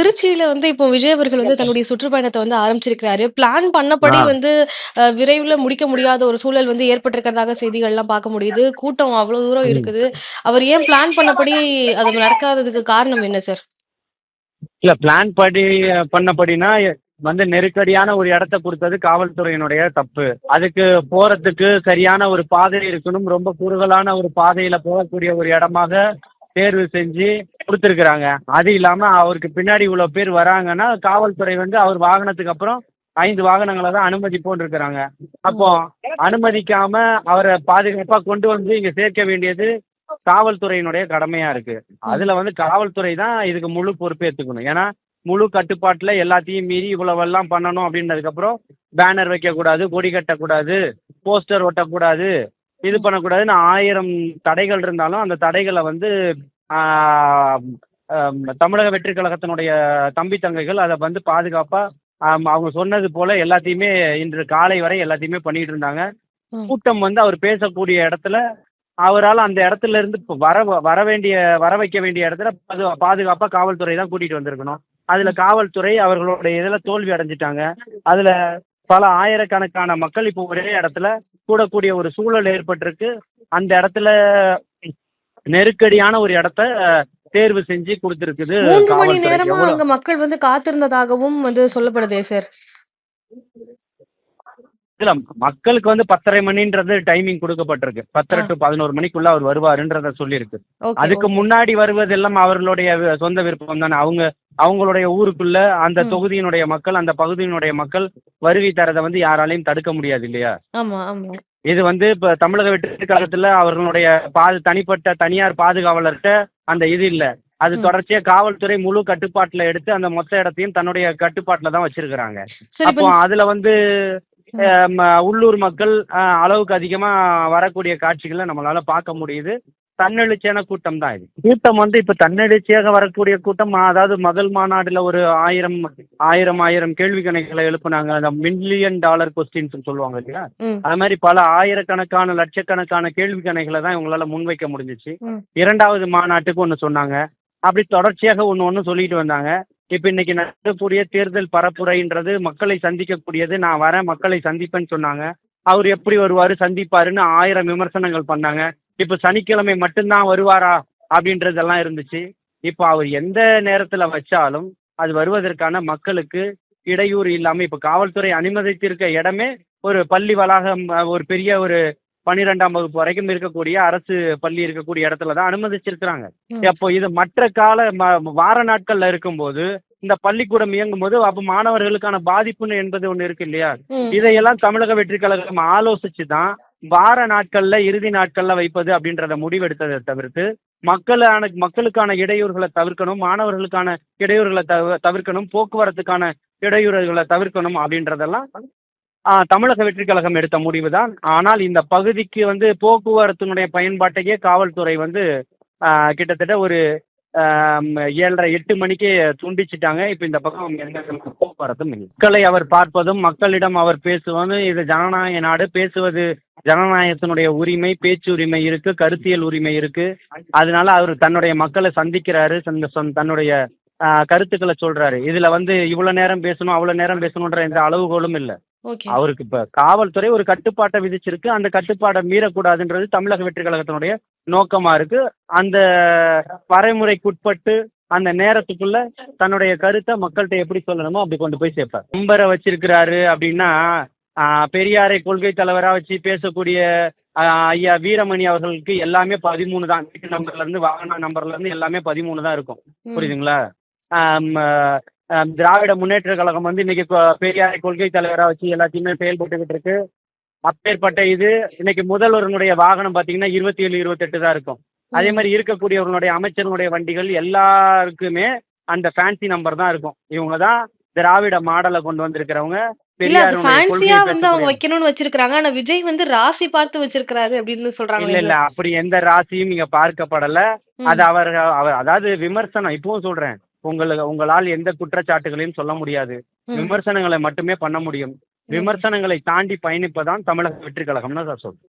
திருச்சியில வந்து இப்போ விஜய் அவர்கள் வந்து தன்னுடைய சுற்றுப்பயணத்த வந்து ஆரம்பிச்சிருக்கிறாரு. பிளான் பண்ணபடி. வந்து விரைவில முடிக்க முடியாத ஒரு சூழல் வந்து ஏற்பட்டிருக்கிறதாக செய்திகள்லாம் பார்க்க முடியுது. கூட்டம் அவ்வளோ தூரம். இருக்குது. அவர் ஏன் பிளான் பண்ணபடி அது நடக்காததுக்கு காரணம் என்ன சார்? இல்ல பிளான் படி பண்ணபடினா, வந்து நெருக்கடியான ஒரு இடத்த குடுத்தது காவல்துறையினுடைய தப்பு. அதுக்கு போறதுக்கு சரியான ஒரு பாதை இருக்கணும். ரொம்ப குறுகலான ஒரு பாதையில போகக்கூடிய ஒரு இடமாக தேர்வு செஞ்சு கொடுத்துருக்குறாங்க அது இல்லாம அவருக்கு பின்னாடி இவ்வளோ பேர் வராங்கன்னா, காவல்துறை வந்து அவர் வாகனத்துக்கு அப்புறம் ஐந்து வாகனங்களை தான் அனுமதிப்போன்னு இருக்கிறாங்க. அப்போ அனுமதிக்காம அவரை பாதுகாப்பா கொண்டு வந்து இங்க சேர்க்க வேண்டியது காவல்துறையினுடைய கடமையா இருக்கு. அதுல வந்து காவல்துறை தான் இதுக்கு முழு பொறுப்பேற்றுக்கணும் ஏன்னா, முழு கட்டுப்பாட்டுல எல்லாத்தையும் மீறி இவ்வளவெல்லாம் பண்ணணும் அப்படின்னதுக்கப்புறம், பேனர் வைக்கக்கூடாது, கொடி கட்டக்கூடாது, போஸ்டர் ஒட்டக்கூடாது, இது. பண்ணக்கூடாதுன்னு 1000 தடைகள் இருந்தாலும், அந்த தடைகள வந்து தமிழக வெற்றி கழகத்தினுடைய தம்பி, தங்கைகள் அத வந்து பாதுகாப்பா ஆம் அவங்க சொன்னது போல எல்லாத்தையுமே இன்று காலை வரை எல்லாத்தையுமே பண்ணிட்டு இருந்தாங்க. கூட்டம் வந்து அவர் பேசக்கூடிய இடத்துல, அவரால அந்த இடத்துல இருந்து வர வர வேண்டிய வர வைக்க வேண்டிய இடத்துல பாது பாதுகாப்பா காவல்துறை தான் கூட்டிட்டு வந்திருக்கணும். அதுல. காவல்துறை அவர்களுடைய இதுல தோல்வி அடைஞ்சுட்டாங்க. அதுல பல ஆயிரக்கணக்கான மக்கள் இப்போ ஒரே இடத்துல கூடக்கூடிய ஒரு சூழல் ஏற்பட்டிருக்கு. அந்த இடத்துல நெருக்கடியான ஒரு இடத்த தேர்வு செஞ்சு குடுத்திருக்குது 3 மணி. நேரமா அங்க மக்கள் வந்து காத்திருந்ததாகவும் வந்து சொல்லப்படுதே சார். இல்ல மக்களுக்கு வந்து 10:30 மணின்றது டைமிங் குடுக்கப்பட்டிருக்கு. 10:30 ஆ. டூ 11 மணிக்குள்ள அவர் வருவாருன்றத சொல்லியிருக்கு. அதுக்கு. முன்னாடி வருவதெல்லாம் அவர்களுடைய சொந்த விருப்பம் தானே. அவங்க அவங்களுடைய ஊருக்குள்ள அந்த. தொகுதியினுடைய மக்கள், அந்த பகுதியினுடைய மக்கள் வருகை தரத வந்து யாராலயும் தடுக்க முடியாது இல்லையா? இது வந்து இப்ப தமிழக வெற்றி கழகத்துல அவர்களுடைய பாது தனிப்பட்ட தனியார் பாதுகாவலர்ட்ட அந்த இது இல்ல. அது. தொடர்ச்சியா காவல்துறை முழு கட்டுப்பாட்டுல எடுத்து அந்த மொத்த இடத்தையும் தன்னுடைய கட்டுப்பாட்டுல தான் வச்சிருக்கிறாங்க. அப்போ அதுல வந்து உள்ளூர் மக்கள் அளவுக்கு அதிகமா வரக்கூடிய காட்சிகள நம்மளால பார்க்க முடியுது. தன்னெழுச்சியான கூட்டம் தான் இது. கூட்டம் வந்து இப்ப தன்னெழுச்சியாக வரக்கூடிய கூட்டம் அதாவது முதல் மாநாடுல ஒரு 1000 1000 1000 கேள்வி கணைகள எழுப்புனாங்க. அந்த மில்லியன் டாலர் கொஸ்டின்ஸ்ன்னு சொல்லுவாங்க இல்லையா? அது மாரி பல ஆயிரக்கணக்கான, லட்சக்கணக்கான கேள்வி கணைகள தான் இவங்களால முன்வைக்க முடிஞ்சுச்சு. 2வது மாநாட்டுக்கு ஒண்ணு சொன்னாங்க. அப்படி தொடர்ச்சியாக ஒண்ணு ஒண்ணு சொல்லிட்டு வந்தாங்க. இப்ப இன்னைக்கு நடக்கக்கூடிய தேர்தல் பரப்புரைன்றது மக்களை சந்திக்கக்கூடியது. நான் வரேன் மக்களை சந்திப்பேன்னு சொன்னாங்க. அவரு எப்படி வருவாரு, சந்திப்பாருன்னு 1000 விமர்சனங்கள் பண்ணாங்க. இப்ப சனிக்கிழமை மட்டும் தான் வருவாரா? அப்படின்றதெல்லாம் இருந்துச்சு. இப்ப அவர் எந்த நேரத்துல வச்சாலும், அது வருவதற்கான மக்களுக்கு இடையூறு இல்லாம இப்ப காவல்துறை அனுமதித்திருக்க இடமே ஒரு பள்ளி வளாகம் ஒரு பெரிய ஒரு 12ஆம் வகுப்பு வரைக்கும் இருக்கக்கூடிய அரசு பள்ளி இருக்கக்கூடிய இடத்துல தான் அனுமதிச்சிருக்கிறாங்க. அப்போ இது மற்ற கால வார நாட்கள்ல இருக்கும்போது, இந்த பள்ளிக்கூடம் இயங்கும்போது அப்ப மாணவர்களுக்கான பாதிப்புன்னு என்பது ஒண்ணு இருக்கு இல்லையா? இதையெல்லாம் தமிழக வெற்றி கழகம் ஆலோசிச்சு தான் வார நாட்கள்ல, இறுதி நாட்கள்ல வைப்பது அப்படின்றத முடிவெடுத்ததை தவிர்த்து, மக்களான மக்களுக்கான இடையூறுகளை தவிர்க்கணும், மாணவர்களுக்கான இடையூறுகளை தவ தவிர்க்கணும், போக்குவரத்துக்கான இடையூறுகளை தவிர்க்கணும் அப்படின்றதெல்லாம் தமிழக வெற்றி கழகம் எடுத்த முடிவு தான். ஆனால் இந்த பகுதிக்கு வந்து போக்குவரத்தினுடைய பயன்பாட்டையே காவல்துறை வந்து கிட்டத்தட்ட ஒரு ஆ 7:30 8 மணிக்கே துண்டிச்சுட்டாங்க. இப்ப இந்த பக்கம் எந்த போக்குவரத்தும் இல்லை. மக்களை அவர் பார்ப்பதும், மக்களிடம் அவர் பேசுவதும் இது ஜனநாயக நாடு. பேசுவது ஜனநாயகத்தினுடைய உரிமை, பேச்சு உரிமை இருக்கு, கருத்தியல் உரிமை இருக்கு. அதனால அவர் தன்னுடைய மக்களை சந்திக்கிறாரு. சந்த தன்னுடைய கருத்துக்களை சொல்றாரு. இதுல வந்து இவ்வளோ நேரம் பேசணும், அவ்வளோ நேரம் பேசணுன்ற எந்த அளவுகோலும் இல்லை அவருக்கு இப்ப காவல்துறை ஒரு கட்டுப்பாட்ட விதிச்சிருக்கு. அந்த கட்டுப்பாட மீறக்கூடாதுன்றது தமிழக வெற்றி கழகத்தினுடைய நோக்கமா இருக்கு. அந்த வரைமுறைக்குட்பட்டு அந்த நேரத்துக்குள்ள தன்னுடைய கருத்த மக்கள்ட்ட எப்படி சொல்லணுமோ அப்படி கொண்டு போய் சேர்ப்பார். நம்பர வச்சிருக்கிறாரு அப்படின்னா, பெரியாரை கொள்கை தலைவரா வச்சு பேசக்கூடிய ஐயா வீரமணி அவர்களுக்கு எல்லாமே 13 தான். வீட்டு நம்பர்ல இருந்து, வாகன நம்பர்ல இருந்து எல்லாமே 13 தான் இருக்கும். புரியுதுங்களா? திராவிட முன்னேற்ற கழகம் வந்து இன்னைக்கு பெரியாரை கொள்கை தலைவரா வச்சு எல்லாத்தையுமே செயல்பட்டுக்கிட்டு இருக்கு. அப்பேற்பட்ட இது இன்னைக்கு முதல்வரினுடைய வாகனம் பார்த்தீங்கன்னா 27, 28 தான் இருக்கும். அதே ம். மாரி இருக்கக்கூடியவர்களுடைய அமைச்சர்களுடைய வண்டிகள் எல்லாருக்குமே அந்த ஃபேன்சி நம்பர் தான் இருக்கும். இவங்க தான் திராவிட மாடல கொண்டு வந்திருக்கிறவங்க. இல்ல அது ஃபேன்சியா வந்து அவங்க வைக்கணும்னு வச்சிருக்காங்க. ஆனா விஜய் வந்து ராசி பார்த்து வச்சிருக்கிறாரு அப்படின்னு இல்ல, சொல்றாங்களே இல்ல. சார். அப்படி எந்த ராசியும் இங்க பார்க்கப்படல. அது அவர் அதாவது விமர்சனம் இப்பவும் சொல்றேன். உங்கள உங்களால் எந்த குற்றச்சாட்டுகளையும் சொல்ல முடியாது. விமர்சனங்களை மட்டுமே பண்ண முடியும். விமர்சனங்களை தாண்டி பயணிப்பதான் தமிழக வெற்றி கழகம்னு சொல்றேன்.